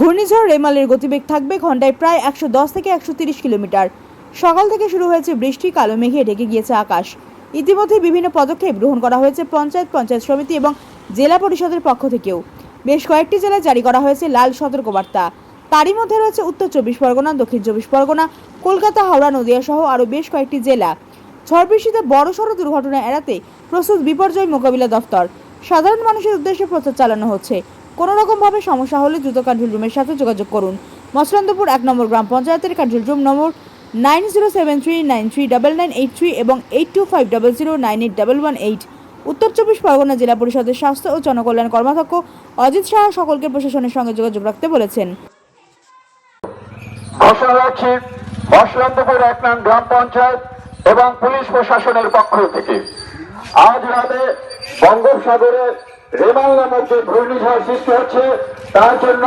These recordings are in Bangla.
ঘূর্ণিঝড় রেমালের গতিবেগ থাকবে ঘন্টায় প্রায় একশো দশ থেকে একশো তিরিশ কিলোমিটার। সকাল থেকে শুরু হয়েছে বৃষ্টি, কালো মেঘে ঢেকে গিয়েছে আকাশ। ইতিমধ্যে বিভিন্ন পদক্ষেপ গ্রহণ করা হয়েছে পঞ্চায়েত পঞ্চায়েত সমিতি এবং জেলা পরিষদের পক্ষ থেকেও। বেশ কয়েকটি জেলায় জারি করা হয়েছে লাল সতর্কবার্তা। তারই মধ্যে রয়েছে উত্তর চব্বিশ পরগনা, দক্ষিণ চব্বিশ পরগনা, কলকাতা, হাওড়া নদিয়া সহ আরও বেশ কয়েকটি জেলা। ঝড় বৃষ্টিতে বড়সড় দুর্ঘটনা এড়াতে প্রস্তুত বিপর্যয় মোকাবিলা দফতর। সাধারণ মানুষের উদ্দেশ্যে প্রচার চালানো হচ্ছে। কোনো রকমভাবে সমস্যা হলে দ্রুত কন্ট্রোল রুমের সাথে যোগাযোগ করুন। মসলন্দপুর এক নম্বর গ্রাম পঞ্চায়েতের কন্ট্রোল রুম নম্বর nine zero seven three nine three double nine eight three এবং eight two five double zero nine eight double one eight উত্তর চব্বিশ পরগনা জেলা পরিষদের স্বাস্থ্য ও জনকল্যাণ কর্মাধ্যক্ষ অজিত শাহ সকলকে প্রশাসনের সঙ্গে যোগাযোগ রাখতে বলেছেন। এক নং গ্রাম পঞ্চায়েত এবং পুলিশ প্রশাসনের পক্ষ থেকে। আজ রাতে বঙ্গোপসাগরে রেমাল নামক যে ঘূর্ণিঝড় সৃষ্টি হচ্ছে, তার জন্য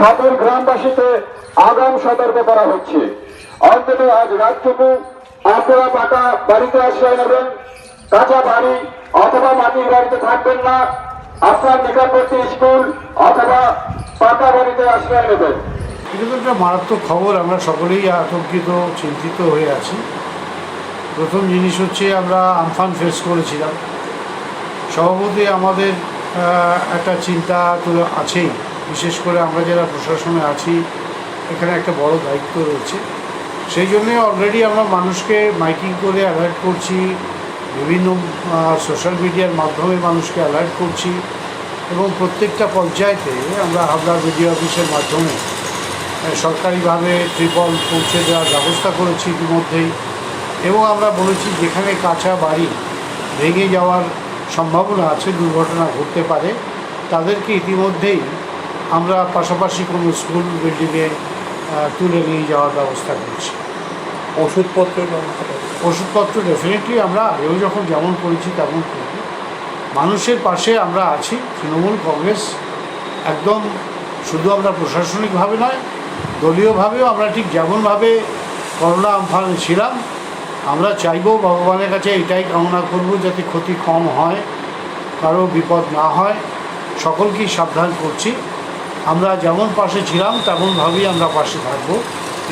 সকল গ্রামবাসীকে আগাম সতর্ক করা হচ্ছে। অন্তত আজ রাতটুকু আপনারা পাকা বাড়িতে আশ্রয় নেবেন, কাঁচা বাড়ি অথবা মাটির বাড়িতে থাকবেন না, আপনার নিকটবর্তী স্কুল অথবা পাকা বাড়িতে আশ্রয় নেবেন। একটা মারাত্মক খবর আমরা সকলেই আতঙ্কিত, চিন্তিত হয়ে আছি। প্রথম জিনিস হচ্ছে আমরা আমফান ফেস করেছিলাম। স্বভাবতই আমাদের একটা চিন্তা তো আছেই। বিশেষ করে আমরা যারা প্রশাসনে আছি, এখানে একটা বড় দায়িত্ব রয়েছে। সেই জন্যে অলরেডি আমরা মানুষকে মাইকিং করে অ্যালার্ট করছি, বিভিন্ন সোশ্যাল মিডিয়ার মাধ্যমে মানুষকে অ্যালার্ট করছি এবং প্রত্যেকটা পঞ্চায়েতে আমরা হাবড়া বিডিও অফিসের মাধ্যমে সরকারিভাবে ত্রিপল পৌঁছে দেওয়ার ব্যবস্থা করেছি ইতিমধ্যেই। এবং আমরা বলেছি যেখানে কাঁচা বাড়ি ভেঙে যাওয়ার সম্ভাবনা আছে দুর্ঘটনা ঘটতে পারে। তাদেরকে ইতিমধ্যেই আমরা পাশাপাশি কোনো স্কুল বিল্ডিংয়ে তুলে নিয়ে যাওয়ার ব্যবস্থা করছি। ওষুধপত্রের ব্যবস্থা ওষুধপত্র ডেফিনেটলি আমরা আগেও যখন যেমন করেছি তেমন করি মানুষের পাশে আমরা আছি তৃণমূল কংগ্রেস একদম শুধু আমরা প্রশাসনিকভাবে নয় দলীয়ভাবেও আমরা ঠিক যেমনভাবে করোনা আমফানে ছিলাম আমরা চাইব ভগবানের কাছে এটাই কামনা করব যাতে ক্ষতি কম হয় কারও বিপদ না হয়। সকলকেই সাবধান করছি। আমরা যেমন পাশে ছিলাম তেমনভাবেই আমরা পাশে থাকব।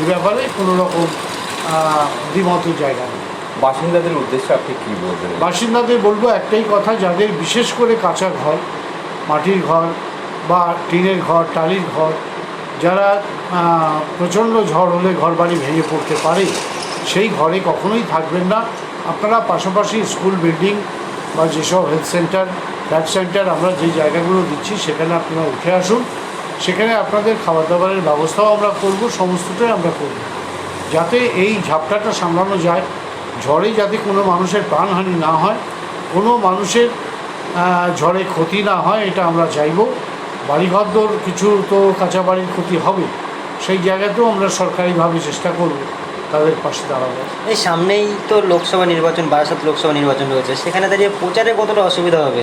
এ ব্যাপারে কোনো রকম আহ, দ্বিমতের জায়গা নেই। বাসিন্দাদের উদ্দেশ্যে আপনি কি বলবেন? বাসিন্দাদের বলব একটাই কথা যাদের বিশেষ করে কাঁচা ঘর মাটির ঘর বা টিনের ঘর টালির ঘর যারা প্রচণ্ড ঝড় হলে ঘর বাড়ি ভেঙে পড়তে পারে সেই ঘরে কখনোই থাকবেন না। আপনারা পাশাপাশি স্কুল বিল্ডিং বা যেসব হেলথ সেন্টার ফ্ল্যাট সেন্টার আমরা যে জায়গাগুলো দিচ্ছি, সেখানে আপনারা উঠে আসুন। সেখানে আপনাদের খাবার দাবারের ব্যবস্থাও আমরা করব, সমস্তটাই আমরা করব। যাতে এই ঝাপটাটা সামলানো যায়, ঝড়ে যাতে কোনো মানুষের প্রাণহানি না হয়, কোনো মানুষের ঝড়ে ক্ষতি না হয়, এটা আমরা চাইব। বাড়িঘরদোর কিছু তো কাঁচা বাড়ির ক্ষতি হবে, সেই জায়গাতেও আমরা সরকারিভাবে চেষ্টা করব। তাদের পাশে দাঁড়াবো। এই সামনেই তো লোকসভা নির্বাচন বারাসাত লোকসভা নির্বাচন রয়েছে। সেখানে দাঁড়িয়ে প্রচারে কতটা অসুবিধা হবে?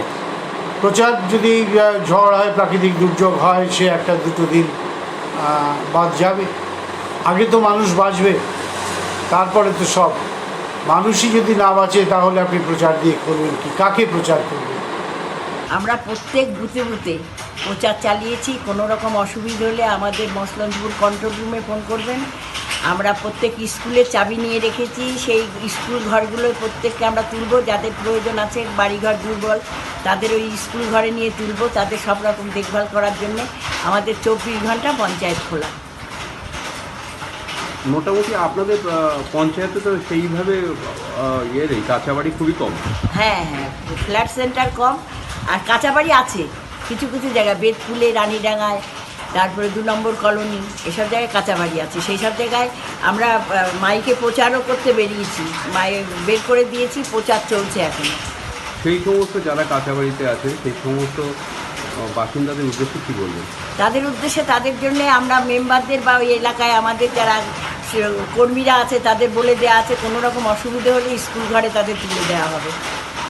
প্রচার যদি ঝড় হয় প্রাকৃতিক দুর্যোগ হয় সে একটা দুটো দিন বাদ যাবে। আগে তো মানুষ বাঁচবে তারপরে তো সব। মানুষই যদি না বাঁচে তাহলে আপনি প্রচার দিয়ে করবেন কি? কাকে প্রচার করবেন? আমরা প্রত্যেক বুথে বুথে প্রচার চালিয়েছি। কোনো রকম অসুবিধা হলে আমাদের মসলন্দপুর কন্ট্রোল রুমে ফোন করবেন। আমরা প্রত্যেক স্কুলের চাবি নিয়ে রেখেছি সেই স্কুল ঘরগুলোয় প্রত্যেককে আমরা তুলব যাদের প্রয়োজন আছে বাড়িঘর দুর্বল তাদের ওই স্কুল ঘরে নিয়ে তুলব তাদের সব রকম দেখভাল করার জন্য আমাদের চব্বিশ ঘণ্টা পঞ্চায়েত খোলা। মোটামুটি আপনাদের পঞ্চায়েতে তো সেইভাবে ইয়ে নেই কাঁচা বাড়ি খুবই কম। হ্যাঁ হ্যাঁ ফ্ল্যাট সেন্টার কম আর কাঁচাবাড়ি আছে কিছু কিছু জায়গায় বেদফুলে রানীডাঙ্গায় তারপরে দু নম্বর কলোনি এসব জায়গায় কাঁচা বাড়ি আছে। সেই সব জায়গায় আমরা মাইকে প্রচারও করতে বেরিয়েছি। মাই বের করে দিয়েছি প্রচার চলছে এখন। সেই সমস্ত যারা কাঁচা বাড়িতে আছে সেই সমস্ত বাসিন্দাদের উদ্দেশ্যে কী বলবেন? তাদের উদ্দেশ্যে তাদের জন্য আমরা মেম্বারদের বা ওই এলাকায় আমাদের যারা কর্মীরা আছে তাদের বলে দেওয়া আছে কোনো রকম অসুবিধে হলে স্কুল ঘরে তাদের তুলে দেওয়া হবে।